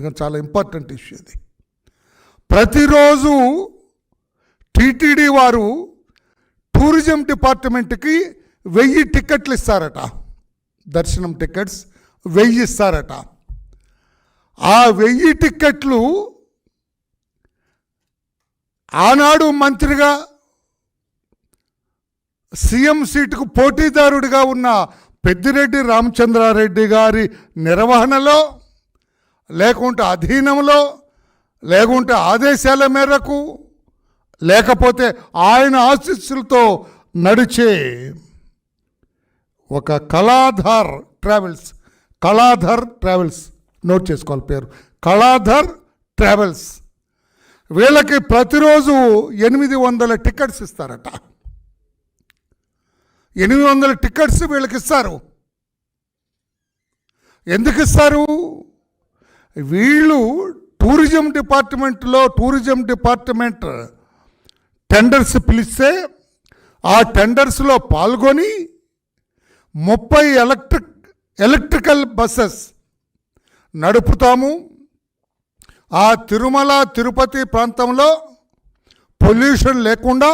ఎందుకంటే చాలా important issue ఇది. ప్రతిరోజు టీటీడీ వారు టూరిజం డిపార్ట్మెంట్కి వెయ్యి టికెట్లు ఇస్తారట. దర్శనం టికెట్స్ వెయ్యి ఇస్తారట. ఆ వెయ్యి టిక్కెట్లు ఆనాడు మంత్రిగా సీఎం సీటుకు పోటీదారుడిగా ఉన్న పెద్దిరెడ్డి రామచంద్రారెడ్డి గారి నిర్వహణలో లేకుంటే అధీనంలో లేకుంటే ఆదేశాల మేరకు లేకపోతే ఆయన ఆశీస్సులతో నడిచే ఒక Kaladhar travels. Kaladhar travels. Note చేసుకోవాలి పేరు. కళాధర్ ట్రావెల్స్. వీళ్ళకి ప్రతిరోజు ఎనిమిది వందల టికెట్స్ ఇస్తారట. ఎనిమిది వందల టికెట్స్ వీళ్ళకి ఇస్తారు. ఎందుకు ఇస్తారు వీళ్ళు టూరిజం డిపార్ట్మెంట్లో టూరిజం డిపార్ట్మెంట్ టెండర్స్ పిలిస్తే ఆ టెండర్స్లో పాల్గొని ముప్పై ఎలక్ట్రిక్ ఎలక్ట్రికల్ బస్సెస్ నడుపుతాము. ఆ తిరుమల తిరుపతి ప్రాంతంలో పొల్యూషన్ లేకుండా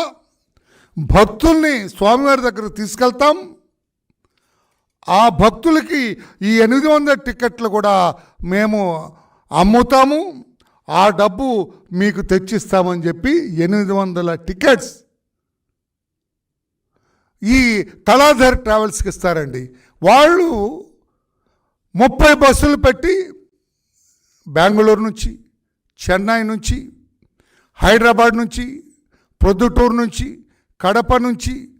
భక్తుల్ని స్వామివారి దగ్గర తీసుకెళ్తాం. ఆ భక్తులకి ఈ ఎనిమిది వందల టికెట్లు కూడా మేము అమ్ముతాము. ఆ డబ్బు మీకు తెచ్చిస్తామని చెప్పి ఎనిమిది వందల టికెట్స్ ఈ తలాధర్ ట్రావెల్స్కి ఇస్తారండి. వాళ్ళు ముప్పై బస్సులు పెట్టి బెంగళూరు నుంచి చెన్నై నుంచి హైదరాబాద్ నుంచి ప్రొద్దుటూరు నుంచి కడప నుంచి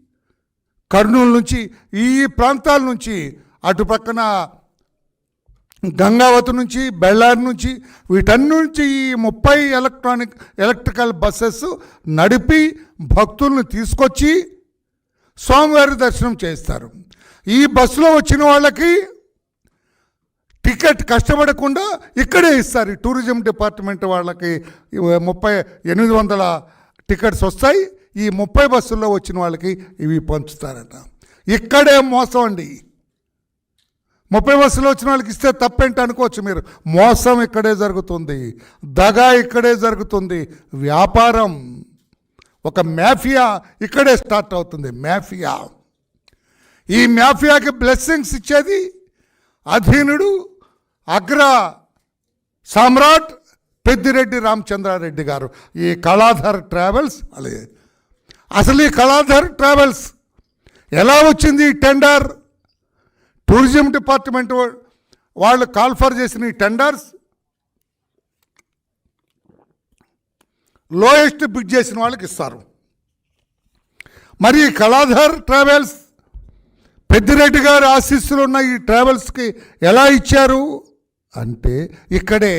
కర్నూలు నుంచి ఈ ప్రాంతాల నుంచి అటుపక్కన గంగావతి నుంచి బెళ్ళారి నుంచి వీటన్ని నుంచి ఈ ముప్పై ఎలక్ట్రానిక్ ఎలక్ట్రికల్ బస్సెస్ నడిపి భక్తులను తీసుకొచ్చి స్వామివారి దర్శనం చేస్తారు. ఈ బస్సులో వచ్చిన వాళ్ళకి టికెట్ కష్టపడకుండా ఇక్కడే ఇస్తారు. టూరిజం డిపార్ట్మెంట్ వాళ్ళకి ముప్పై ఎనిమిది వందల టికెట్స్ వస్తాయి. ఈ ముప్పై బస్సుల్లో వచ్చిన వాళ్ళకి ఇవి పంచుతారట. ఇక్కడే మోసం అండి. ముప్పై బస్సులో వచ్చిన వాళ్ళకి ఇస్తే తప్పేంటి అనుకోవచ్చు మీరు? మోసం ఇక్కడే జరుగుతుంది. దగా ఇక్కడే జరుగుతుంది. వ్యాపారం. ఒక మాఫియా ఇక్కడే స్టార్ట్ అవుతుంది. మాఫియా. ఈ మాఫియాకి బ్లెస్సింగ్స్ ఇచ్చేది అధీనుడు అగ్ర సామ్రాట్ పెద్దిరెడ్డి రామచంద్రారెడ్డి గారు. ఈ కళాధర్ ట్రావెల్స్ అలాగే అసలు ఈ కళాధర్ ట్రావెల్స్. ఎలా వచ్చింది ఈ టెండర్? టూరిజం డిపార్ట్మెంట్ వాళ్ళు కాల్ఫర్ చేసిన ఈ టెండర్స్? లోయెస్ట్ బిడ్ చేసిన వాళ్ళకి ఇస్తారు. మరి ఈ కళాధర్ ట్రావెల్స్ పెద్దిరెడ్డి గారి ఆశీస్సులు ఉన్న ఈ ట్రావెల్స్కి ఎలా ఇచ్చారు? అంటే ఇక్కడే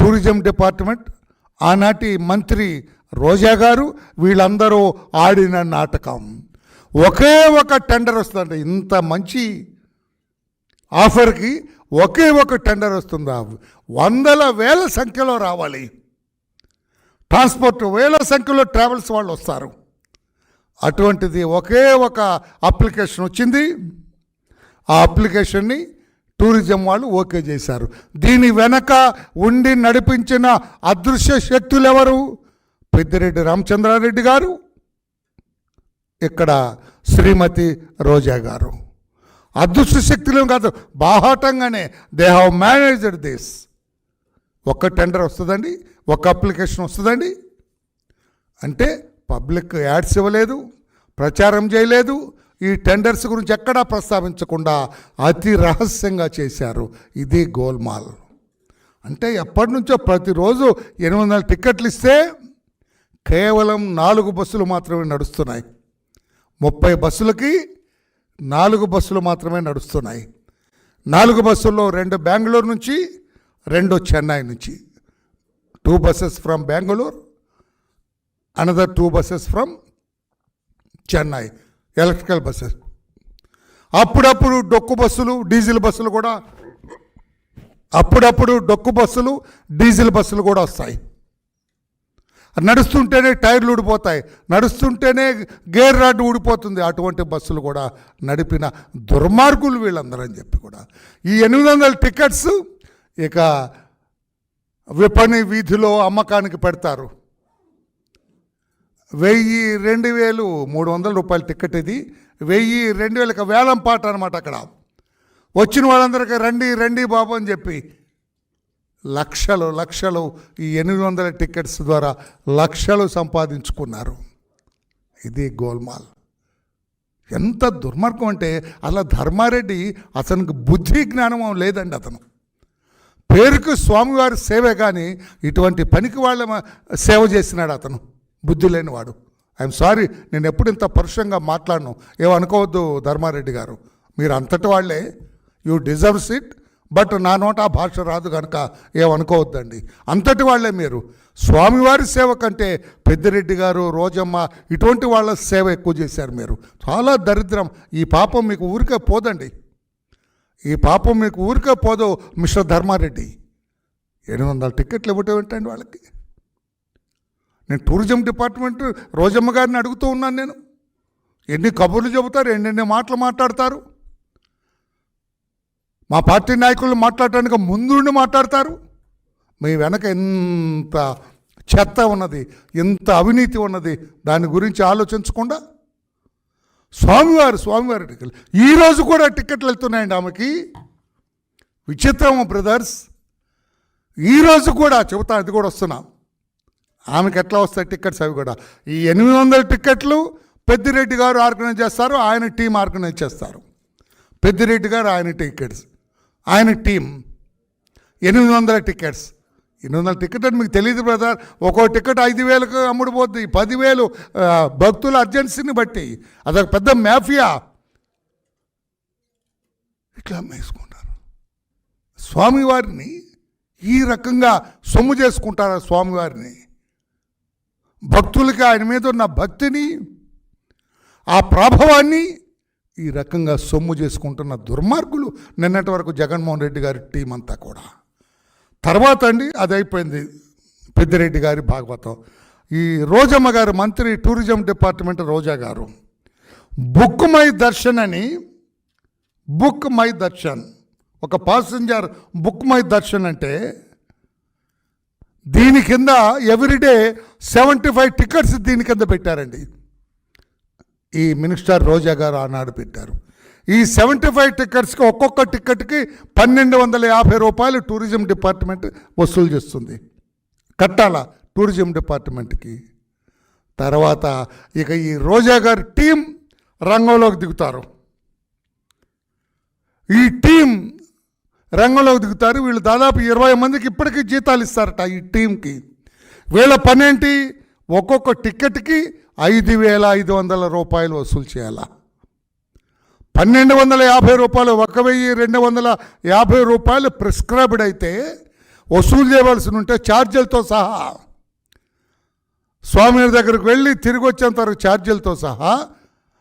టూరిజం డిపార్ట్మెంట్ ఆనాటి మంత్రి రోజా గారు వీళ్ళందరూ ఆడిన నాటకం. ఒకే ఒక టెండర్ వస్తుందంట ఇంత మంచి ఆఫర్కి ఒకే ఒక టెండర్ వస్తుందా వందల వేల సంఖ్యలో రావాలి. ట్రాన్స్పోర్ట్ వేల సంఖ్యలో ట్రావెల్స్ వాళ్ళు వస్తారు. అటువంటిది ఒకే ఒక అప్లికేషన్ వచ్చింది. ఆ అప్లికేషన్ని టూరిజం వాళ్ళు ఓకే చేశారు. దీని వెనక ఉండి నడిపించిన అదృశ్య శక్తులు ఎవరు పెద్దిరెడ్డి రామచంద్రారెడ్డి గారు ఇక్కడ శ్రీమతి రోజా గారు. అదృష్ట శక్తులు కాదు బాహాటంగానే దే హ్యావ్ మేనేజ్డ్ దిస్ ఒక టెండర్ వస్తుందండి ఒక అప్లికేషన్ వస్తుందండి. అంటే పబ్లిక్ యాడ్స్ ఇవ్వలేదు ప్రచారం చేయలేదు ఈ టెండర్స్ గురించి ఎక్కడా ప్రస్తావించకుండా అతి రహస్యంగా చేశారు. ఇది గోల్మాల్. అంటే ఎప్పటి నుంచో ప్రతిరోజు ఎనిమిది వందల టిక్కెట్లు ఇస్తే కేవలం నాలుగు బస్సులు మాత్రమే నడుస్తున్నాయి. ముప్పై బస్సులకి నాలుగు బస్సులు మాత్రమే నడుస్తున్నాయి. నాలుగు బస్సుల్లో రెండు బెంగళూరు నుంచి రెండు చెన్నై నుంచి. Two buses from Bengaluru another two buses from Chennai electrical buses అప్పుడప్పుడు డొక్కు బస్సులు డీజిల్ బస్సులు కూడా అప్పుడప్పుడు డొక్కు బస్సులు డీజిల్ బస్సులు కూడా వస్తాయి. నడుస్తుంటేనే టైర్లు ఊడిపోతాయి నడుస్తుంటేనే గేర్ రాడ్ ఊడిపోతుంది. అటువంటి బస్సులు కూడా నడిపిన దుర్మార్గులు వీళ్ళందరూ అని చెప్పి కూడా. ఈ ఎనిమిది వందల టికెట్స్ ఇక విపణి వీధిలో అమ్మకానికి పెడతారు. వెయ్యి రెండు వేలు మూడు వందల రూపాయల టికెట్ ఇది. వెయ్యి రెండు వేలకు వేలం పాట అనమాట అక్కడ. వచ్చిన వాళ్ళందరికీ రండి రండి బాబు అని చెప్పి లక్షలు లక్షలు ఈ ఎనిమిది వందల టికెట్స్ ద్వారా లక్షలు సంపాదించుకున్నారు. ఇది గోల్మాల్. ఎంత దుర్మార్గం అంటే అలా ధర్మారెడ్డి అతనికి బుద్ధి జ్ఞానం లేదండి అతను. పేరుకు స్వామివారి సేవే కానీ ఇటువంటి పనికి వాళ్ళ సేవ చేసినాడు అతను. బుద్ధి లేనివాడు. ఐఎమ్ సారీ నేను ఎప్పుడు ఇంత పరుషంగా మాట్లాడను. ఏమనుకోవద్దు ధర్మారెడ్డి గారు. మీరు అంతటి వాళ్ళే. You deserves it. బట్ నా నోట ఆ భాష రాదు కనుక ఏమనుకోవద్దండి. అంతటి వాళ్ళే మీరు. స్వామివారి సేవ కంటే పెద్దిరెడ్డి గారు రోజమ్మ ఇటువంటి వాళ్ళ సేవ ఎక్కువ చేశారు మీరు. చాలా దరిద్రం. ఈ పాపం మీకు ఊరికే పోదండి. ఈ పాపం మీకు ఊరికే పోదు మిస్టర్ ధర్మారెడ్డి. ఎనిమిది వందల టికెట్లు ఇవ్వటం ఏంటండి వాళ్ళకి? నేను టూరిజం డిపార్ట్మెంట్ రోజమ్మ గారిని అడుగుతూ ఉన్నాను నేను. ఎన్ని కబుర్లు చెబుతారు ఎన్నెన్ని మాటలు మాట్లాడతారు? మా పార్టీ నాయకులు మాట్లాడటానికి ముందుండి మాట్లాడతారు. మీ వెనక ఎంత చెత్త ఉన్నది ఎంత అవినీతి ఉన్నది దాని గురించి ఆలోచించకుండా స్వామివారు స్వామివారి టికెట్లు ఈరోజు కూడా టికెట్లు వెళ్తున్నాయండి ఆమెకి. విచిత్రము బ్రదర్స్. ఈరోజు కూడా చెబుతా అది కూడా వస్తున్నాం. ఆమెకి ఎట్లా వస్తాయి టికెట్స్ అవి కూడా? ఈ ఎనిమిది వందల టికెట్లు పెద్దిరెడ్డి గారు ఆర్గనైజ్ చేస్తారు ఆయన టీం ఆర్గనైజ్ చేస్తారు. పెద్దిరెడ్డి గారు ఆయన టికెట్స్ ఆయన టీం. ఎనిమిది వందల టికెట్స్. ఎనిమిది వందల టికెట్ అని మీకు తెలియదు బ్రదర్ ఒక్కో టికెట్ ఐదు వేలకు అమ్ముడుపోద్ది పదివేలు భక్తుల అర్జెన్సీని బట్టి. అదొక పెద్ద మాఫియా ఇట్లా అమ్మేసుకుంటారు. స్వామివారిని ఈ రకంగా సొమ్ము చేసుకుంటారా స్వామివారిని భక్తులకి ఆయన మీద ఉన్న భక్తిని ఆ ప్రభావాన్ని ఈ రకంగా సొమ్ము చేసుకుంటున్న దుర్మార్గులు నిన్నటి వరకు జగన్మోహన్ రెడ్డి గారి టీం అంతా కూడా. తర్వాత అండి అది అయిపోయింది పెద్దిరెడ్డి గారి భాగవతం. ఈ రోజమ్మ గారు మంత్రి టూరిజం డిపార్ట్మెంట్ రోజా గారు. బుక్ మై దర్శన్ అని బుక్ మై దర్శన్ ఒక పాసెంజర్ బుక్ మై దర్శన్ అంటే దీని కింద ఎవ్రీడే సెవెంటీ ఫైవ్ టికెట్స్ దీని కింద పెట్టారండి. ఈ మినిస్టర్ రోజా గారు ఆనాడు పెట్టారు. ఈ సెవెంటీ ఫైవ్ టికెట్స్కి ఒక్కొక్క టికెట్కి పన్నెండు వందల యాభై రూపాయలు టూరిజం డిపార్ట్మెంట్ వసూలు చేస్తుంది. కట్టాలా టూరిజం డిపార్ట్మెంట్కి? తర్వాత ఇక ఈ రోజా గారి టీం రంగంలోకి దిగుతారు. ఈ టీం రంగంలోకి దిగుతారు. వీళ్ళు దాదాపు ఇరవై మందికి ఇప్పటికీ జీతాలు ఇస్తారట ఈ టీంకి. వీళ్ళ పనేంటి? ఒక్కొక్క టికెట్కి ఐదు వేల ఐదు వందల రూపాయలు వసూలు చేయాలా? పన్నెండు వందల యాభై రూపాయలు ఒక వెయ్యి రెండు వందల యాభై రూపాయలు ప్రిస్క్రైబ్డ్ అయితే వసూలు చేయవలసి ఉంటే ఛార్జీలతో సహా స్వామి దగ్గరకు వెళ్ళి తిరిగి వచ్చేంత వరకు ఛార్జీలతో సహా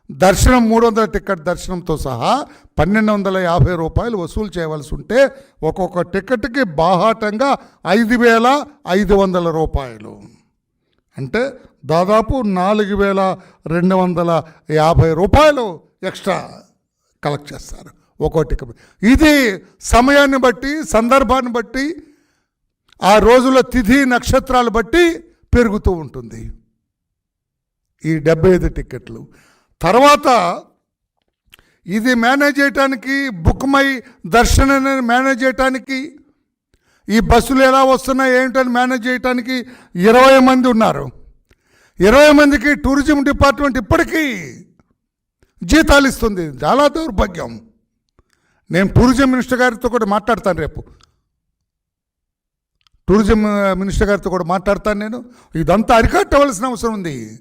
దర్శనం మూడు వందల టికెట్ దర్శనంతో సహా పన్నెండు వందల యాభై రూపాయలు వసూలు చేయవలసి ఉంటే ఒక్కొక్క టికెట్కి బాహాటంగా ఐదు వేల ఐదు వందల రూపాయలు. అంటే దాదాపు నాలుగు వేల రెండు వందల యాభై రూపాయలు ఎక్స్ట్రా కలెక్ట్ చేస్తారు ఒక్కో ఇది సమయాన్ని బట్టి సందర్భాన్ని బట్టి ఆ రోజుల తిథి నక్షత్రాలు బట్టి పెరుగుతూ ఉంటుంది. ఈ డెబ్బై ఐదు టిక్కెట్లు. తర్వాత ఇది మేనేజ్ చేయటానికి బుక్ మై దర్శన్ మేనేజ్ చేయటానికి ఈ బస్సులు ఎలా వస్తున్నాయి ఏంటని మేనేజ్ చేయటానికి ఇరవై మంది ఉన్నారు. ఇరవై మందికి టూరిజం డిపార్ట్మెంట్ ఇప్పటికీ జీతాలు ఇస్తుంది. చాలా దౌర్భాగ్యం. నేను టూరిజం మినిస్టర్ గారితో కూడా మాట్లాడతాను రేపు. టూరిజం మినిస్టర్ uh, గారితో కూడా మాట్లాడతాను నేను. ఇదంతా అరికట్టవలసిన అవసరం ఉంది.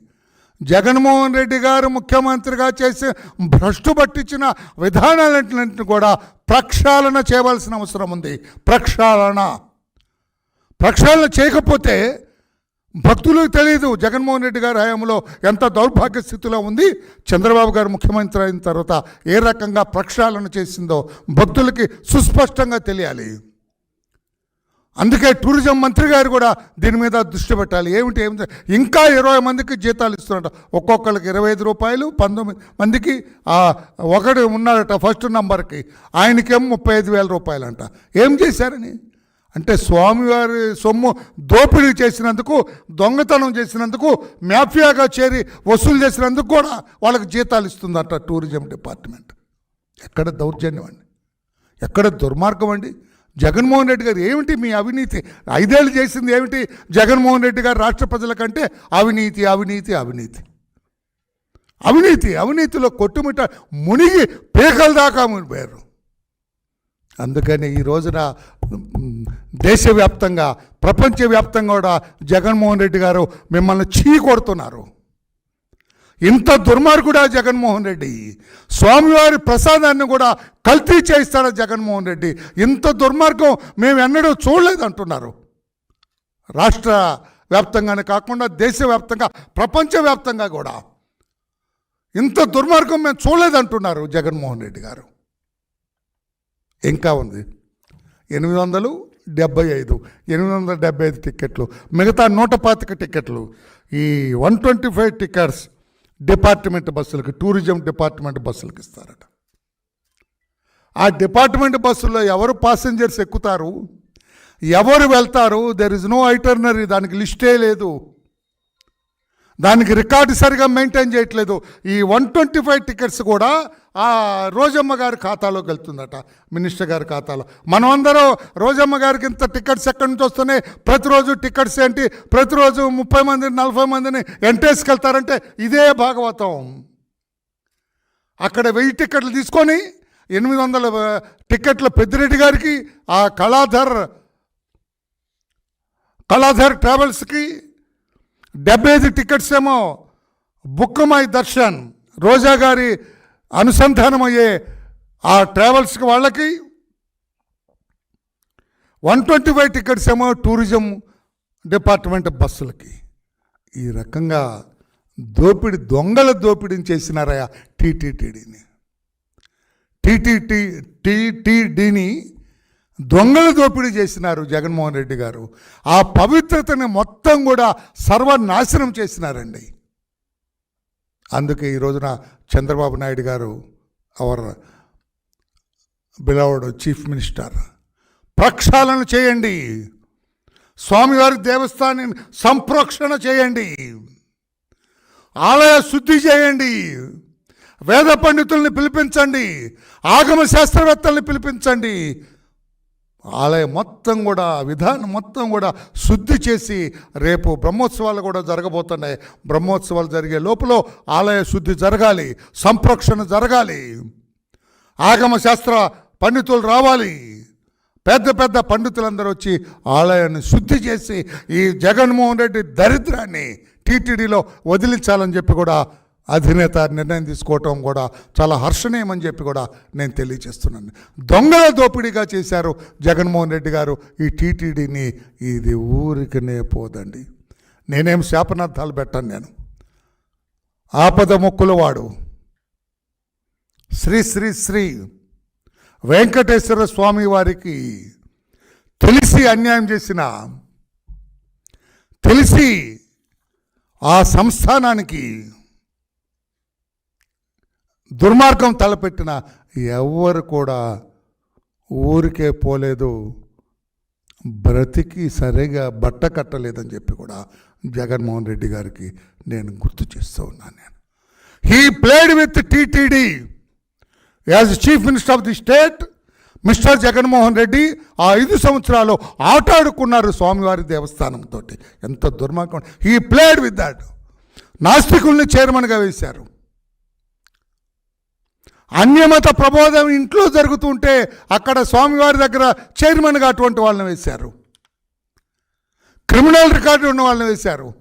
జగన్మోహన్ రెడ్డి గారు ముఖ్యమంత్రిగా చేసే భ్రష్టు పట్టించిన విధానాలన్నింటిని కూడా ప్రక్షాళన చేయవలసిన అవసరం ఉంది. ప్రక్షాళన. ప్రక్షాళన చేయకపోతే భక్తులకు తెలియదు జగన్మోహన్ రెడ్డి గారి హయాంలో ఎంత దౌర్భాగ్య స్థితిలో ఉంది. చంద్రబాబు గారు ముఖ్యమంత్రి అయిన తర్వాత ఏ రకంగా ప్రక్షాళన చేసిందో భక్తులకి సుస్పష్టంగా తెలియాలి. అందుకే టూరిజం మంత్రి గారు కూడా దీని మీద దృష్టి పెట్టాలి. ఏమిటి? ఏమిటి ఇంకా ఇరవై మందికి జీతాలు ఇస్తున్నట ఒక్కొక్కరికి ఇరవై ఐదు రూపాయలు పంతొమ్మిది మందికి ఒకడు ఉన్నాడట ఫస్ట్ నంబర్కి. ఆయనకేమో ముప్పై ఐదు వేల రూపాయలు అంట ఏం చేశారని అంటే స్వామివారి సొమ్ము దోపిడీ చేసినందుకు దొంగతనం చేసినందుకు మాఫియాగా చేరి వసూలు చేసినందుకు కూడా వాళ్ళకి జీతాలు ఇస్తుందట టూరిజం డిపార్ట్మెంట్. ఎక్కడ దౌర్జన్యం అండి? ఎక్కడ దుర్మార్గం అండి? జగన్మోహన్ రెడ్డి గారు ఏమిటి మీ అవినీతి? ఐదేళ్ళు చేసింది ఏమిటి? జగన్మోహన్ రెడ్డి గారు రాష్ట్ర ప్రజల కంటే అవినీతి అవినీతి అవినీతి. అవినీతి అవినీతిలో కొట్టుమిట్ట మునిగి పేకల దాకా మునిపోయారు అందుకని ఈ రోజున దేశవ్యాప్తంగా ప్రపంచవ్యాప్తంగా కూడా జగన్మోహన్ రెడ్డి గారు మిమ్మల్ని చీ కొడుతున్నారు ఇంత దుర్మార్గుడా జగన్మోహన్ రెడ్డి? స్వామివారి ప్రసాదాన్ని కూడా కల్తీ చేయిస్తాడా జగన్మోహన్ రెడ్డి? ఇంత దుర్మార్గం మేము ఎన్నడూ చూడలేదు అంటున్నారు రాష్ట్ర వ్యాప్తంగానే కాకుండా దేశవ్యాప్తంగా ప్రపంచవ్యాప్తంగా కూడా. ఇంత దుర్మార్గం మేము చూడలేదంటున్నారు జగన్మోహన్ రెడ్డి గారు. ఇంకా ఉంది. ఎనిమిది వందలు డెబ్బై ఐదు ఎనిమిది వందల డెబ్బై ఐదు టిక్కెట్లు మిగతా నూట పాతిక టిక్కెట్లు ఈ one twenty five tickets department బస్సులకు tourism department బస్సులకు ఇస్తారట. ఆ డిపార్ట్మెంట్ బస్సుల్లో ఎవరు పాసెంజర్స్ ఎక్కుతారు? ఎవరు వెళ్తారు? దెర్ ఇస్ నో ఐటర్నరీ దానికి లిస్టే లేదు. దానికి రికార్డు సరిగా మెయింటైన్ చేయట్లేదు. ఈ వన్ ట్వంటీ ఫైవ్ టికెట్స్ కూడా ఆ రోజమ్మ గారి ఖాతాలోకి వెళ్తుందట మినిస్టర్ గారి ఖాతాలో. మనమందరం రోజమ్మ గారికి ఇంత టికెట్స్ ఎక్కడి నుంచి వస్తున్నాయి? ప్రతిరోజు టికెట్స్ ఏంటి? ప్రతిరోజు ముప్పై మందిని నలభై మందిని ఎంటేసుకెళ్తారంటే ఇదే భాగవతం. అక్కడ వెయ్యి టికెట్లు తీసుకొని ఎనిమిది వందల టికెట్ల పెద్దిరెడ్డి గారికి ఆ కళాధర్ కళాధర్ ట్రావెల్స్కి డెబ్బై ఐదు టికెట్స్ ఏమో బుక్ మై దర్శన్ రోజా గారి అనుసంధానమయ్యే ఆ ట్రావెల్స్కి వాళ్ళకి వన్ ట్వంటీ ఫైవ్ టికెట్స్ ఏమో టూరిజం డిపార్ట్మెంట్ బస్సులకి. ఈ రకంగా దోపిడి దొంగల దోపిడీని చేసినారయ్యా టీటీటీడీని. టీటీటీ టీటీడీని దొంగల దోపిడీ చేసినారు జగన్మోహన్ రెడ్డి గారు. ఆ పవిత్రతని మొత్తం కూడా సర్వనాశనం చేసినారండి. అందుకే ఈ రోజున చంద్రబాబు నాయుడు గారు అవర్ బిలవడ్ చీఫ్ మినిస్టర్ ప్రక్షాళన చేయండి. స్వామివారి దేవస్థానం సంప్రోక్షణ చేయండి. ఆలయ శుద్ధి చేయండి. వేద పండితుల్ని పిలిపించండి. ఆగమ శాస్త్రవేత్తల్ని పిలిపించండి. ఆలయం మొత్తం కూడా విధానం మొత్తం కూడా శుద్ధి చేసి రేపు బ్రహ్మోత్సవాలు కూడా జరగబోతున్నాయి. బ్రహ్మోత్సవాలు జరిగే లోపల ఆలయ శుద్ధి జరగాలి సంప్రోక్షణ జరగాలి. ఆగమ శాస్త్ర పండితులు రావాలి. పెద్ద పెద్ద పండితులందరూ వచ్చి ఆలయాన్ని శుద్ధి చేసి ఈ జగన్మోహన్ రెడ్డి దరిద్రాన్ని టీటీడీలో వదిలించాలని చెప్పి కూడా అధినేత నిర్ణయం తీసుకోవటం కూడా చాలా హర్షణీయమని చెప్పి కూడా నేను తెలియజేస్తున్నాను. దొంగల దోపిడీగా చేశారు జగన్మోహన్ రెడ్డి గారు. ఈ టీటీడీని ఇది ఊరికనే పోదండి. నేనేం శాపనార్థాలు పెట్టాను నేను. ఆపద మొక్కులవాడు శ్రీ శ్రీ శ్రీ వెంకటేశ్వర స్వామి వారికి తెలిసి అన్యాయం చేసిన తెలిసి ఆ సంస్థానానికి దుర్మార్గం తలపెట్టిన ఎవరు కూడా ఊరికే పోలేదు బ్రతికి సరిగా బట్ట కట్టలేదని చెప్పి కూడా జగన్మోహన్ రెడ్డి గారికి నేను గుర్తు చేస్తూ ఉన్నాను నేను. He played with TTD as chief minister of the state mister Jaganmohan Reddy ఆ ఐదు సంవత్సరాలు ఆట ఆడుకున్నారు స్వామివారి దేవస్థానంతో ఎంత దుర్మార్గం. హీ ప్లేడ్ విత్ దాట్ నాస్తికుల్ని చైర్మన్గా వేశారు. అన్యమత ప్రబోధం ఇంట్లో జరుగుతుంటే అక్కడ స్వామివారి దగ్గర చైర్మన్గా అటువంటి వాళ్ళని వేశారు. క్రిమినల్ రికార్డు ఉన్న వాళ్ళని వేశారు.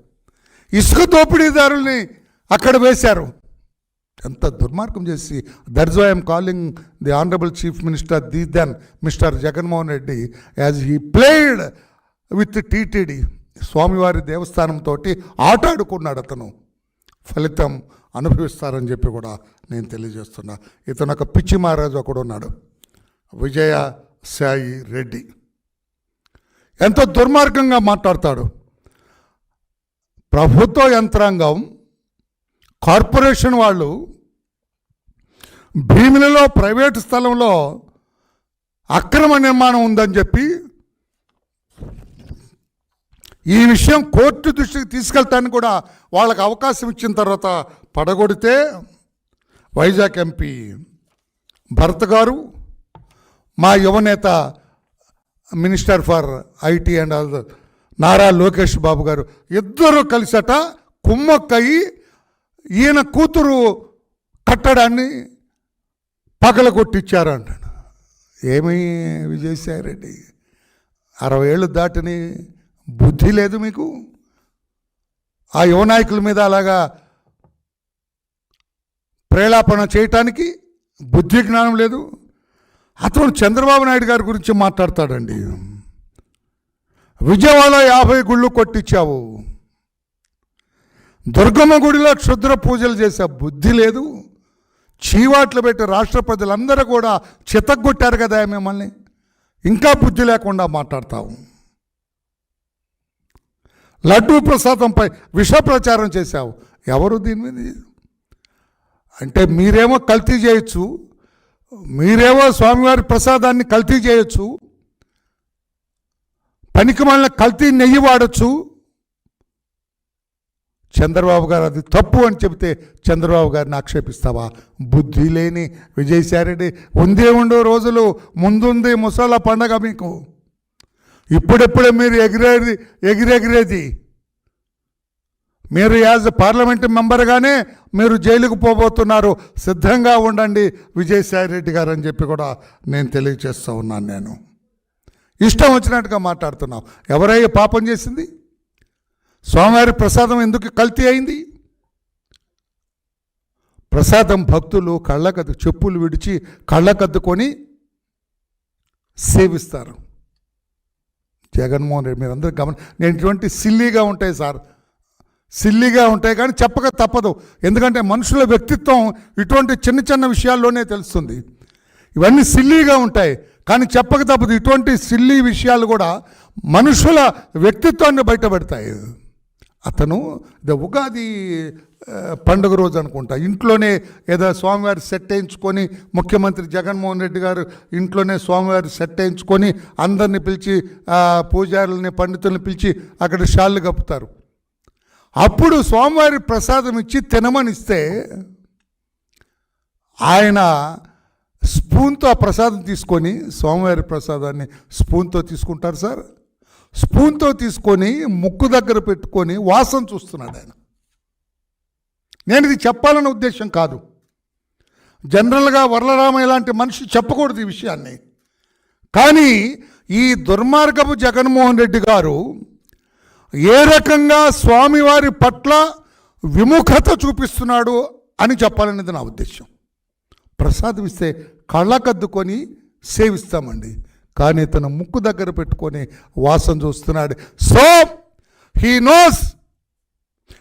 ఇసుక దోపిడీదారుల్ని అక్కడ వేశారు. ఎంత దుర్మార్గం చేసి that's why I'm calling the honourable chief minister the then mister Jaganmohan Reddy as he played with TTD. స్వామివారి దేవస్థానంతో ఆట ఆడుకున్నాడు అతను. ఫలితం అనుభవిస్తారని చెప్పి కూడా నేను తెలియజేస్తున్నా. ఇతను ఒక పిచ్చి మహారాజు ఒకడు ఉన్నాడు. విజయ సాయి రెడ్డి. ఎంతో దుర్మార్గంగా మాట్లాడతాడు. ప్రభుత్వ యంత్రాంగం కార్పొరేషన్ వాళ్ళు భీమిలలో ప్రైవేటు స్థలంలో అక్రమ నిర్మాణం ఉందని చెప్పి ఈ విషయం కోర్టు దృష్టికి తీసుకెళ్తాను కూడా వాళ్ళకి అవకాశం ఇచ్చిన తర్వాత పడగొడితే వైజాగ్ ఎంపీ భరత్ గారు మా యువనేత minister for IT and other Nara Lokesh Babu garu ఇద్దరు కలిసట కుమ్మక్కయి ఈయన కూతురు కట్టడాన్ని పగలగొట్టిచ్చారు అంటాడు ఏమి విజయసాయిరెడ్డి అరవై ఏళ్ళు దాటిని బుద్ధి లేదు మీకు? ఆ యువనాయకుల మీద అలాగా ప్రేలాపన చేయటానికి బుద్ధి జ్ఞానం లేదు. అతను చంద్రబాబు నాయుడు గారి గురించి మాట్లాడతాడండి. విజయవాడ యాభై గుళ్ళు కొట్టించావు. దుర్గమ్మ గుడిలో క్షుద్ర పూజలు చేసే బుద్ధి లేదు. చీవాట్లు పెట్టి రాష్ట్ర ప్రజలందరూ కూడా చితగ్గొట్టారు కదా మిమ్మల్ని. ఇంకా బుద్ధి లేకుండా మాట్లాడతావు. లడ్డూ ప్రసాదంపై విష ప్రచారం చేశావు. ఎవరు దీని మీద? అంటే మీరేమో కల్తీ చేయొచ్చు మీరేమో స్వామివారి ప్రసాదాన్ని కల్తీ చేయొచ్చు పనికి మళ్ళీ కల్తీ నెయ్యి వాడచ్చు. చంద్రబాబు గారు అది తప్పు అని చెబితే చంద్రబాబు గారిని ఆక్షేపిస్తావా? బుద్ధి లేని విజయసాయిరెడ్డి ఉందే ఉండో రోజులు ముందుంది ముసలా పండగ మీకు. ఇప్పుడెప్పుడే మీరు ఎగిరేది ఎగిరెగిరేది. మీరు యాజ్ పార్లమెంట్ మెంబర్గానే మీరు జైలుకు పోబోతున్నారు. సిద్ధంగా ఉండండి విజయసాయి రెడ్డి గారు అని చెప్పి కూడా నేను తెలియజేస్తూ ఉన్నాను నేను. ఇష్టం వచ్చినట్టుగా మాట్లాడుతున్నాం. ఎవరయ్యే పాపం చేసింది? స్వామివారి ప్రసాదం ఎందుకు కల్తీ అయింది? ప్రసాదం భక్తులు కళ్ళకద్దు చెప్పులు విడిచి కళ్ళకద్దుకొని సేవిస్తారు. జగన్మోహన్ రెడ్డి మీరు అందరూ గమని నేను ఇటువంటి సిల్లీగా ఉంటాయి సార్. సిల్లీగా ఉంటాయి కానీ చెప్పక తప్పదు. ఎందుకంటే మనుషుల వ్యక్తిత్వం ఇటువంటి చిన్న చిన్న విషయాల్లోనే తెలుస్తుంది. ఇవన్నీ సిల్లీగా ఉంటాయి. కానీ చెప్పక తప్పదు ఇటువంటి సిల్లీ విషయాలు కూడా మనుషుల వ్యక్తిత్వాన్ని బయటపెడతాయి. అతను ద ఉగాది పండుగ రోజు అనుకుంటా. ఇంట్లోనే ఏదో స్వామివారి సెట్ వేయించుకొని ముఖ్యమంత్రి జగన్మోహన్ రెడ్డి గారు ఇంట్లోనే స్వామివారి సెట్ వేయించుకొని అందరిని పిలిచి పూజారులని పండితుల్ని పిలిచి అక్కడ షాళ్ళు కప్పుతారు. అప్పుడు స్వామివారి ప్రసాదం ఇచ్చి తినమనిస్తే ఆయన స్పూన్తో ఆ ప్రసాదం తీసుకొని స్వామివారి ప్రసాదాన్ని స్పూన్తో తీసుకుంటారు సార్. స్పూన్తో తీసుకొని ముక్కు దగ్గర పెట్టుకొని వాసన చూస్తున్నాడు ఆయన. నేను ఇది చెప్పాలన్న ఉద్దేశం కాదు. జనరల్గా వరలరామయ్య లాంటి మనిషి చెప్పకూడదు ఈ విషయాన్ని. కానీ ఈ దుర్మార్గపు జగన్మోహన్ రెడ్డి గారు ఏ రకంగా స్వామివారి పట్ల విముఖత చూపిస్తున్నాడు అని చెప్పాలనేది నా ఉద్దేశం ప్రసాదం ఇస్తే కళ్ళకద్దుకొని సేవిస్తామండి. కానీ తన ముక్కు దగ్గర పెట్టుకొని వాసన చూస్తున్నాడు. సో హీ నోస్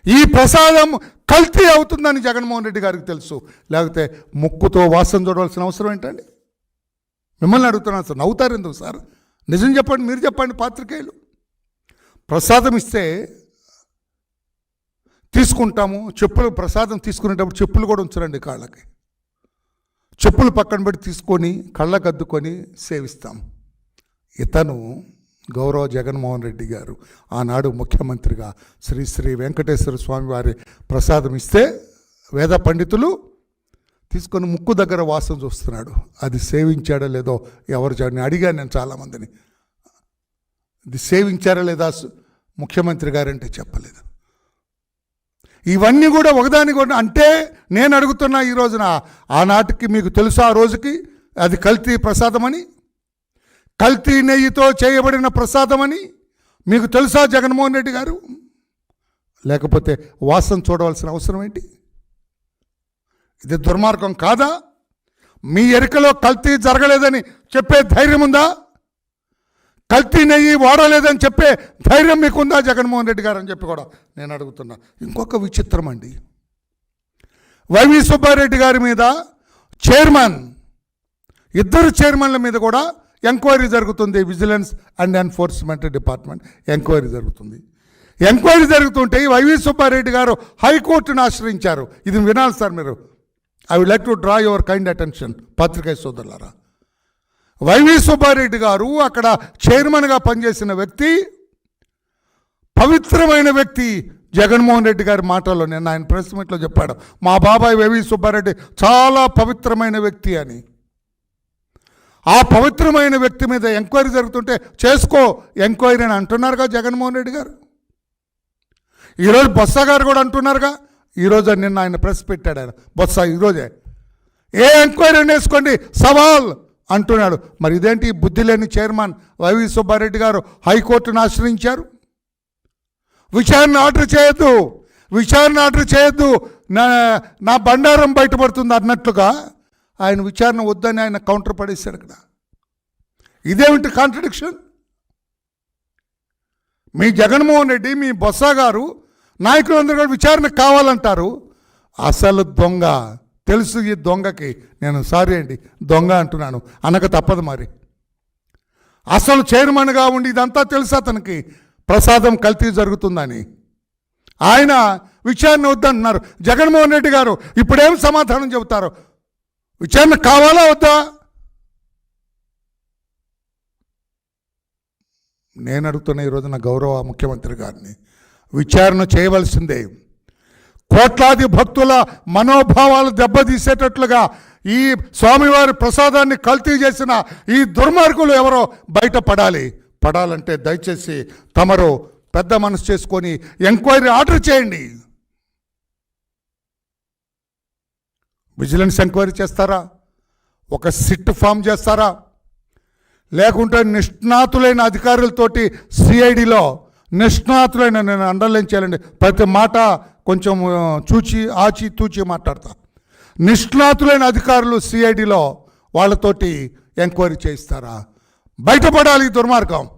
ఈ ప్రసాదం కల్తీ అవుతుందని జగన్మోహన్ రెడ్డి గారికి తెలుసు. లేకపోతే ముక్కుతో వాసన చూడవలసిన అవసరం ఏంటండి? మిమ్మల్ని అడుగుతున్నాను సార్. నవ్వుతారు ఎందుకు సార్? నిజం చెప్పండి మీరు చెప్పండి పాత్రికేయులు. ప్రసాదం ఇస్తే తీసుకుంటాము. చెప్పులు ప్రసాదం తీసుకునేటప్పుడు చెప్పులు కూడా ఉంచరండి కాళ్ళకి. చెప్పులు పక్కన పెట్టి తీసుకొని కళ్ళకు అద్దుకొని సేవిస్తాం. ఇతను గౌరవ జగన్మోహన్ రెడ్డి గారు. ఆనాడు ముఖ్యమంత్రిగా శ్రీ శ్రీ వెంకటేశ్వర స్వామి వారి ప్రసాదం ఇస్తే వేద పండితులు తీసుకొని ముక్కు దగ్గర వాసన చూస్తున్నాడు. అది సేవించాడో లేదో ఎవరు నేను అడిగాను నేను చాలామందిని. ఇది సేవించారా లేదా? ముఖ్యమంత్రి గారంటే చెప్పలేదు. ఇవన్నీ కూడా ఒకదాని కూడా అంటే నేను అడుగుతున్నా ఈ రోజున ఆనాటికి మీకు తెలుసా ఆ రోజుకి అది కల్తీ ప్రసాదమని? కల్తీ నెయ్యితో చేయబడిన ప్రసాదమని? మీకు తెలుసా జగన్మోహన్ రెడ్డి గారు? లేకపోతే వాసన చూడవలసిన అవసరం ఏంటి? ఇది దుర్మార్గం కాదా? మీ ఎరికలో కల్తీ జరగలేదని చెప్పే ధైర్యం ఉందా? కల్తీ నెయ్యి వాడలేదని చెప్పే ధైర్యం మీకుందా జగన్మోహన్ రెడ్డి గారు అని చెప్పి కూడా నేను అడుగుతున్నా. ఇంకొక విచిత్రం అండి. వైవి సుబ్బారెడ్డి గారి మీద చైర్మన్ ఇద్దరు చైర్మన్ల మీద కూడా ఎంక్వైరీ జరుగుతుంది vigilance and enforcement department enquiry జరుగుతుంది. ఎంక్వైరీ జరుగుతుంటే వైవి సుబ్బారెడ్డి గారు హైకోర్టును ఆశ్రయించారు. ఇది వినాలి సార్ మీరు. I would like to draw your kind attention పత్రికా సోదరులారా. వైవి సుబ్బారెడ్డి గారు అక్కడ చైర్మన్గా పనిచేసిన వ్యక్తి పవిత్రమైన వ్యక్తి జగన్మోహన్ రెడ్డి గారి మాటల్లో నేను ఆయన ప్రెస్ మీట్లో చెప్పాడు. మా బాబాయ్ వైవి సుబ్బారెడ్డి చాలా పవిత్రమైన వ్యక్తి అని. ఆ పవిత్రమైన వ్యక్తి మీద ఎంక్వైరీ జరుగుతుంటే చేసుకో ఎంక్వైరీ అని అంటున్నారుగా జగన్మోహన్ రెడ్డి గారు. ఈరోజు బొత్స గారు కూడా అంటున్నారుగా. ఈరోజు నిన్న ఆయన ప్రెస్ పెట్టాడు ఆయన. బొత్స ఈరోజే ఏ ఎంక్వైరీ వేసుకోండి. సవాల్ అంటున్నాడు. మరి ఇదేంటి? బుద్ధి లేని చైర్మన్ వైవి సుబ్బారెడ్డి గారు హైకోర్టును ఆశ్రయించారు? విచారణ ఆర్డర్ చేయొద్దు. విచారణ ఆర్డర్ చేయొద్దు. నా నా బండారం బయటపడుతుంది అన్నట్లుగా ఆయన విచారణ వద్దని ఆయన కౌంటర్ పడేశాడు ఇక్కడ ఇదేమిటి కాంట్రడిక్షన్? మీ జగన్మోహన్ రెడ్డి మీ బొత్స గారు నాయకులందరూ కూడా విచారణ కావాలంటారు. అసలు దొంగ. తెలుసు ఈ దొంగకి. నేను సారీ అండి దొంగ అంటున్నాను. అనక తప్పదు మరి. అసలు చైర్మన్గా ఉండి ఇదంతా తెలుసు అతనికి? ప్రసాదం కల్తీ జరుగుతుందని. ఆయన విచారణ వద్దంటున్నారు. జగన్మోహన్ రెడ్డి గారు ఇప్పుడేం సమాధానం చెబుతారు? విచారణ కావాలా వద్దా? నేను అడుగుతున్న ఈరోజు నా గౌరవ ముఖ్యమంత్రి గారిని విచారణ చేయవలసిందే. కోట్లాది భక్తుల మనోభావాలు దెబ్బతీసేటట్లుగా ఈ స్వామివారి ప్రసాదాన్ని కల్తీ చేసిన ఈ దుర్మార్గులు ఎవరో బయట పడాలి. పడాలంటే దయచేసి తమరు పెద్ద మనసు చేసుకొని ఎంక్వైరీ ఆర్డర్ చేయండి. విజిలెన్స్ ఎంక్వైరీ చేస్తారా? ఒక సిట్ ఫామ్ చేస్తారా? లేకుంటే నిష్ణాతులైన అధికారులతోటి సిఐడిలో నిష్ణాతులైన నేను అండర్లైన్ చేయాలండి. ప్రతి మాట కొంచెం చూచి ఆచి తూచి మాట్లాడతా. నిష్ణాతులైన అధికారులు సిఐడిలో వాళ్ళతోటి ఎంక్వైరీ చేయిస్తారా? బయటపడాలి దుర్మార్గం.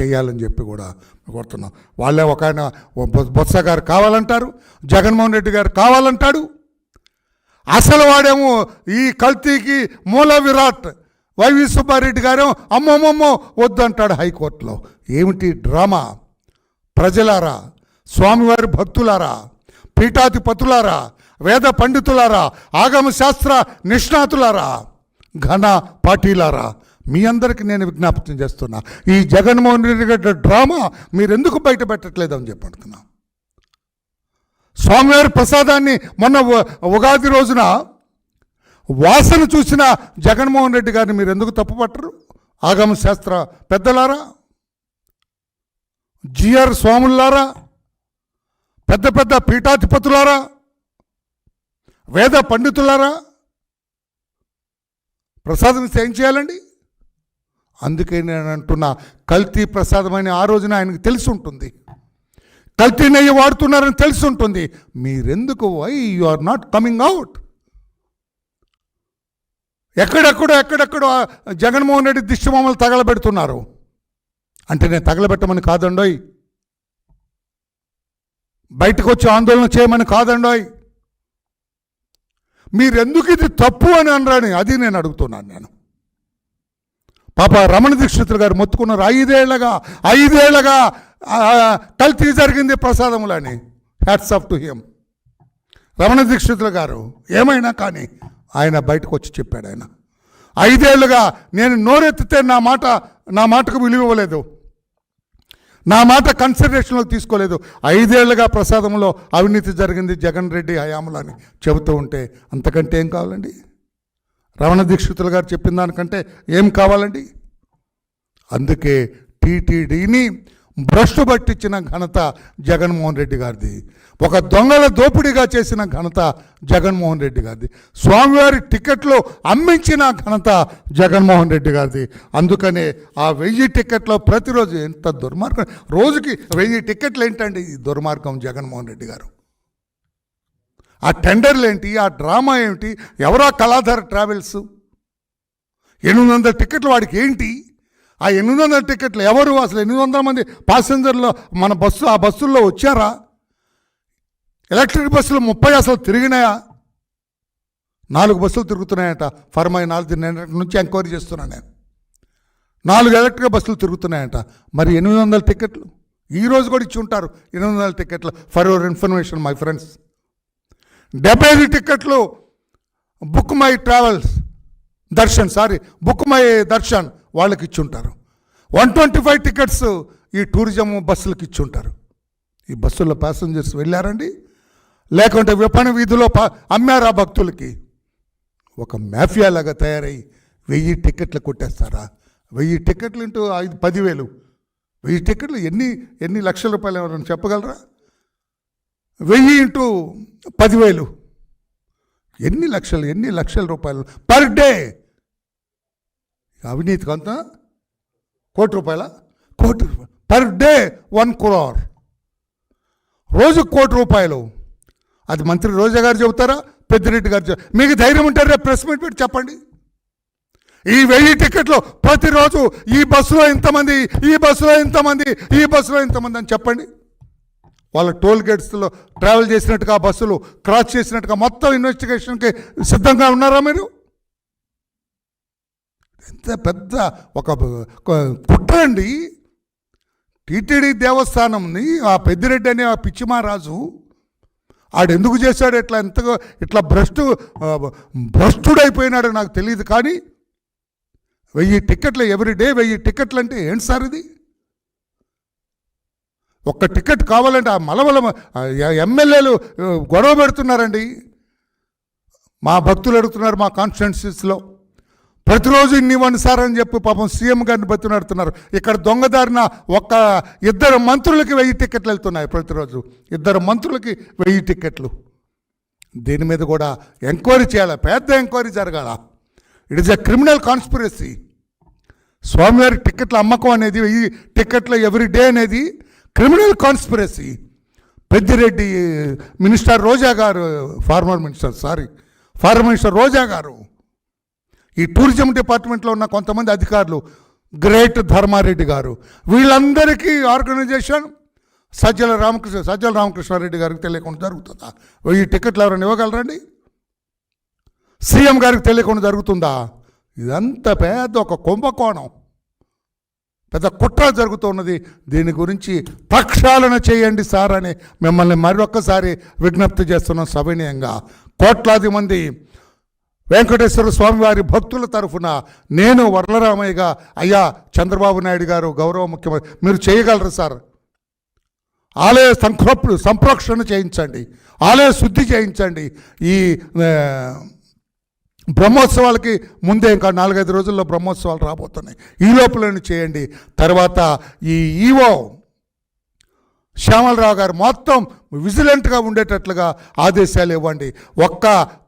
చేయాలని చెప్పి కూడా కోరుతున్నాం. వాళ్ళే ఒక ఆయన బొ- బొత్స గారు కావాలంటారు జగన్మోహన్ రెడ్డి గారు కావాలంటాడు. అసలు వాడేమో ఈ కల్తీకి మూల విరాట్ వైవి సుబ్బారెడ్డి గారేమో అమ్మమ్మమ్మో వద్దు అంటాడు హైకోర్టులో. ఏమిటి డ్రామా? ప్రజలారా స్వామివారి భక్తులారా పీఠాధిపతులారా వేద పండితులారా ఆగమ శాస్త్ర నిష్ణాతులారా ఘన పాటీలారా మీ అందరికీ నేను విజ్ఞాపనం చేస్తున్నా. ఈ జగన్మోహన్ రెడ్డి గారి డ్రామా మీరెందుకు బయట పెట్టట్లేదు అని చెప్పి అడుగుతున్నా స్వామివారి ప్రసాదాన్ని మొన్న ఉగాది రోజున వాసన చూసిన జగన్మోహన్ రెడ్డి గారిని మీరు ఎందుకు తప్పుపట్టరు? ఆగమ శాస్త్ర పెద్దలారా? జిఆర్ స్వాములారా పెద్ద పెద్ద పీఠాధిపతులారా వేద పండితులారా ప్రసాదం ఇస్తే ఏం చేయాలండి? అందుకే నేను అంటున్నా కల్తీ ప్రసాదం అని ఆ రోజున ఆయనకు తెలిసి ఉంటుంది. కల్తీ నెయ్యి వాడుతున్నారని తెలిసి ఉంటుంది. మీరెందుకు? Why you are not coming out ఎక్కడెక్కడో ఎక్కడెక్కడో జగన్మోహన్ రెడ్డి దిష్టి మమ్మల్ని తగలబెడుతున్నారు. అంటే నేను తగలబెట్టమని కాదండోయ్. బయటకు వచ్చి ఆందోళన చేయమని కాదండోయ్. మీరెందుకు ఇది తప్పు అని అనరాని అది నేను అడుగుతున్నాను నేను. పాప రమణ దీక్షితులు గారు మొత్తుకున్నారు ఐదేళ్ళగా ఐదేళ్ళగా కల్తీ జరిగింది ప్రసాదములని. Hats off to him Ramana Dikshitulu garu ఏమైనా కానీ ఆయన బయటకు వచ్చి చెప్పాడు ఆయన. ఐదేళ్ళుగా నేను నోరెత్తితే నా మాట నా మాటకు విలువ ఇవ్వలేదు. నా మాట కన్సిడరేషన్లోకి తీసుకోలేదు. ఐదేళ్ళుగా ప్రసాదంలో అవినీతి జరిగింది జగన్ రెడ్డి హయాంలో అని చెబుతూ ఉంటే అంతకంటే ఏం కావాలండి? రమణ దీక్షితులు గారు చెప్పిన దానికంటే ఏం కావాలండి? అందుకే టీటీడీని భ్రష్టు పట్టించిన ఘనత జగన్మోహన్ రెడ్డి గారిది. ఒక దొంగల దోపిడీగా చేసిన ఘనత జగన్మోహన్ రెడ్డి గారిది. స్వామివారి టికెట్లు అమ్మించిన ఘనత జగన్మోహన్ రెడ్డి గారిది. అందుకనే ఆ వెయ్యి టికెట్లో ప్రతిరోజు ఎంత దుర్మార్గం. రోజుకి వెయ్యి టికెట్లు ఏంటండి ఈ దుర్మార్గం జగన్మోహన్ రెడ్డి గారు? ఆ టెండర్లు ఏంటి? ఆ డ్రామా ఏమిటి? ఎవరా కళాధార ట్రావెల్స్? ఎనిమిది వందల టికెట్లు వాడికి ఏంటి? ఆ ఎనిమిది వందల టికెట్లు ఎవరు? అసలు ఎనిమిది వందల మంది ప్యాసింజర్లు మన బస్సు ఆ బస్సుల్లో వచ్చారా? ఎలక్ట్రిక్ బస్సులు ముప్పై అసలు తిరిగినాయా? నాలుగు బస్సులు తిరుగుతున్నాయట. ఫర్మై నాలుగు నుంచి ఎంక్వైరీ చేస్తున్నాను నేను. నాలుగు ఎలక్ట్రిక్ బస్సులు తిరుగుతున్నాయట. మరి ఎనిమిది వందల టికెట్లు? ఈరోజు కూడా ఇచ్చి ఉంటారు ఎనిమిది వందల టికెట్లు. For your information my friends. డెబ్బై ఐదు టికెట్లు book my travels. Darshan sorry book my darshan. వాళ్ళకి ఇచ్చుంటారు. వన్ ట్వంటీ ఫైవ్ టికెట్స్ ఈ టూరిజం బస్సులకు ఇచ్చి ఉంటారు ఈ బస్సుల్లో ప్యాసింజర్స్ వెళ్ళారండి. లేకుంటే విపణి వీధిలో పా అమ్మారా భక్తులకి ఒక మాఫియా లాగా తయారై వెయ్యి టికెట్లు కొట్టేస్తారా? వెయ్యి టికెట్లు ఇంటూ ఐదు పదివేలు. వెయ్యి టికెట్లు ఎన్ని ఎన్ని లక్షల రూపాయలు ఎవరైనా చెప్పగలరా? వెయ్యి ఇంటూ పదివేలు. ఎన్ని లక్షలు ఎన్ని లక్షల రూపాయలు? పర్ డే అవినీతికి అంత కోటి రూపాయల? కోటి రూపాయలు. పర్ డే వన్ క్రోర్ రోజు కోటి రూపాయలు. అది మంత్రి రోజా గారు చెబుతారా? పెద్దిరెడ్డి గారు మీకు ధైర్యం ఉంటారు రేపు ప్రెస్ మీట్ పెట్టి చెప్పండి? ఈ వెయ్యి టికెట్లు ప్రతిరోజు ఈ బస్సులో ఇంతమంది ఈ బస్సులో ఇంతమంది ఈ బస్సులో ఇంతమంది అని చెప్పండి. వాళ్ళ టోల్ గేట్స్లో ట్రావెల్ చేసినట్టుగా బస్సులు క్రాస్ చేసినట్టుగా మొత్తం ఇన్వెస్టిగేషన్కి సిద్ధంగా ఉన్నారా మీరు? ఎంత పెద్ద ఒక ఒక అండి టీటీడీ దేవస్థానంని ఆ పెద్దిరెడ్డి అనే ఆ పిచ్చిమారాజు ఆడు ఎందుకు చేశాడు? ఇట్లా ఎంతగా ఇట్లా భ్రష్టు ఆ, భ్రష్టుడైపోయినాడో నాకు తెలియదు కానీ వెయ్యి టికెట్లు ఎవ్రీ డే వెయ్యి టికెట్లు అంటే ఏంటి సార్ ఇది? ఒక్క టికెట్ కావాలంటే ఆ మలమల ఎమ్మెల్యేలు గొడవ పెడుతున్నారండి. మా భక్తులు అడుగుతున్నారు మా కాన్స్టిట్యున్సీస్లో ప్రతిరోజు ఇన్ని సార్ అని చెప్పి పాపం సీఎం గారిని బతునాడుతున్నారు ఇక్కడ దొంగదారిన ఒక్క ఇద్దరు మంత్రులకి వెయ్యి టికెట్లు వెళ్తున్నాయి ప్రతిరోజు. ఇద్దరు మంత్రులకి వెయ్యి టికెట్లు దీని మీద కూడా ఎంక్వైరీ చేయాలి? పెద్ద ఎంక్వైరీ జరగాల? It is a criminal conspiracy స్వామివారి టికెట్ల అమ్మకం అనేది వెయ్యి టికెట్లు ఎవ్రీ డే అనేది criminal conspiracy Peddireddy minister Roja garu former minister sorry former minister Roja garu ఈ టూరిజం డిపార్ట్మెంట్లో ఉన్న కొంతమంది అధికారులు గ్రేట్ ధర్మారెడ్డి గారు. వీళ్ళందరికీ ఆర్గనైజేషన్ సజ్జల రామకృష్ణ సజ్జల రామకృష్ణారెడ్డి గారికి తెలియకుండా జరుగుతుందా? ఈ టికెట్లు ఎవరైనా ఇవ్వగలరండి? సీఎం గారికి తెలియకుండా జరుగుతుందా? ఇదంతా పెద్ద ఒక కుంభకోణం. పెద్ద కుట్ర జరుగుతున్నది. దీని గురించి ప్రక్షాళన చేయండి సార్ అని మిమ్మల్ని మరొక్కసారి విజ్ఞప్తి చేస్తున్నాం సవినయంగా. కోట్లాది మంది వెంకటేశ్వర స్వామి వారి భక్తుల తరఫున నేను వరలరామయ్యగా అయ్యా చంద్రబాబు నాయుడు గారు గౌరవ ముఖ్యమంత్రి మీరు చేయగలరు సార్? ఆలయ సంక్రప్ సంప్రోక్షణ చేయించండి. ఆలయ శుద్ధి చేయించండి. ఈ బ్రహ్మోత్సవాలకి ముందే ఇంకా నాలుగైదు రోజుల్లో బ్రహ్మోత్సవాలు రాబోతున్నాయి. ఈ లోపల చేయండి. తర్వాత ఈ ఈవో శ్యామలరావు గారు మొత్తం విజిలెంట్గా ఉండేటట్లుగా ఆదేశాలు ఇవ్వండి. ఒక్క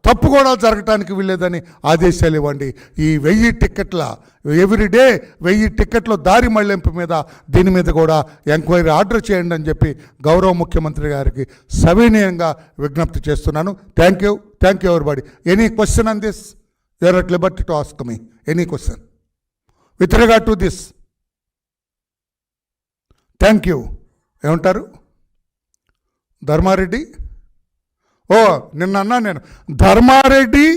తప్పు కూడా జరగటానికి వీల్లేదని ఆదేశాలు ఇవ్వండి. ఈ వెయ్యి టిక్కెట్ల ఎవ్రీడే వెయ్యి టిక్కెట్ల దారి మళ్ళింపు మీద దీని మీద కూడా ఎంక్వైరీ ఆర్డర్ చేయండి అని చెప్పి గౌరవ ముఖ్యమంత్రి గారికి సవినీయంగా విజ్ఞప్తి చేస్తున్నాను. Thank you thank you everybody. Any question on this? You are at liberty to ask me any question with regard to this thank you ఏమంటారు? ధర్మారెడ్డి? ఓ నిన్న అన్నా నేను. ధర్మారెడ్డి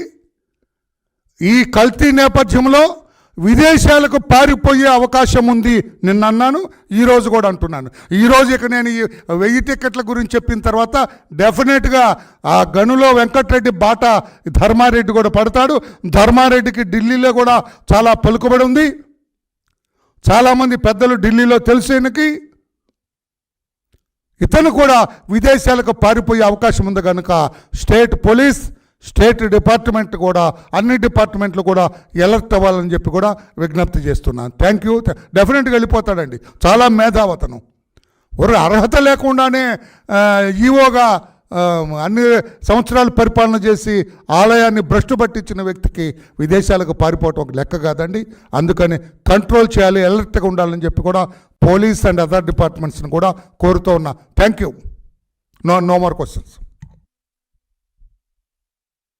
ఈ కల్తీ నేపథ్యంలో విదేశాలకు పారిపోయే అవకాశం ఉంది నిన్న అన్నాను ఈరోజు కూడా అంటున్నాను. ఈరోజు ఇక నేను ఈ వెయ్యి టికెట్ల గురించి చెప్పిన తర్వాత డెఫినెట్గా ఆ గనులో వెంకటరెడ్డి బాట ధర్మారెడ్డి కూడా పడతాడు. ధర్మారెడ్డికి ఢిల్లీలో కూడా చాలా పలుకుబడి ఉంది. చాలామంది పెద్దలు ఢిల్లీలో తెలిసేనకి ఇతను కూడా విదేశాలకు పారిపోయే అవకాశం ఉంది కనుక స్టేట్ పోలీస్ స్టేట్ డిపార్ట్మెంట్ కూడా అన్ని డిపార్ట్మెంట్లు కూడా ఎలర్ట్ అవ్వాలని చెప్పి కూడా విజ్ఞప్తి చేస్తున్నాను థ్యాంక్ యూ డెఫినెట్గా వెళ్ళిపోతాడండి. చాలా మేధావతను. ఒక అర్హత లేకుండానే ఈవోగా అన్ని సంవత్సరాలు పరిపాలన చేసి ఆలయాన్ని భ్రష్టు పట్టించిన వ్యక్తికి విదేశాలకు పారిపోవటం ఒక లెక్క కాదండి. అందుకని కంట్రోల్ చేయాలి అలర్ట్గా ఉండాలని చెప్పి కూడా పోలీస్ అండ్ అదర్ డిపార్ట్మెంట్స్ని కూడా కోరుతూ ఉన్నా. Thank you. No no more questions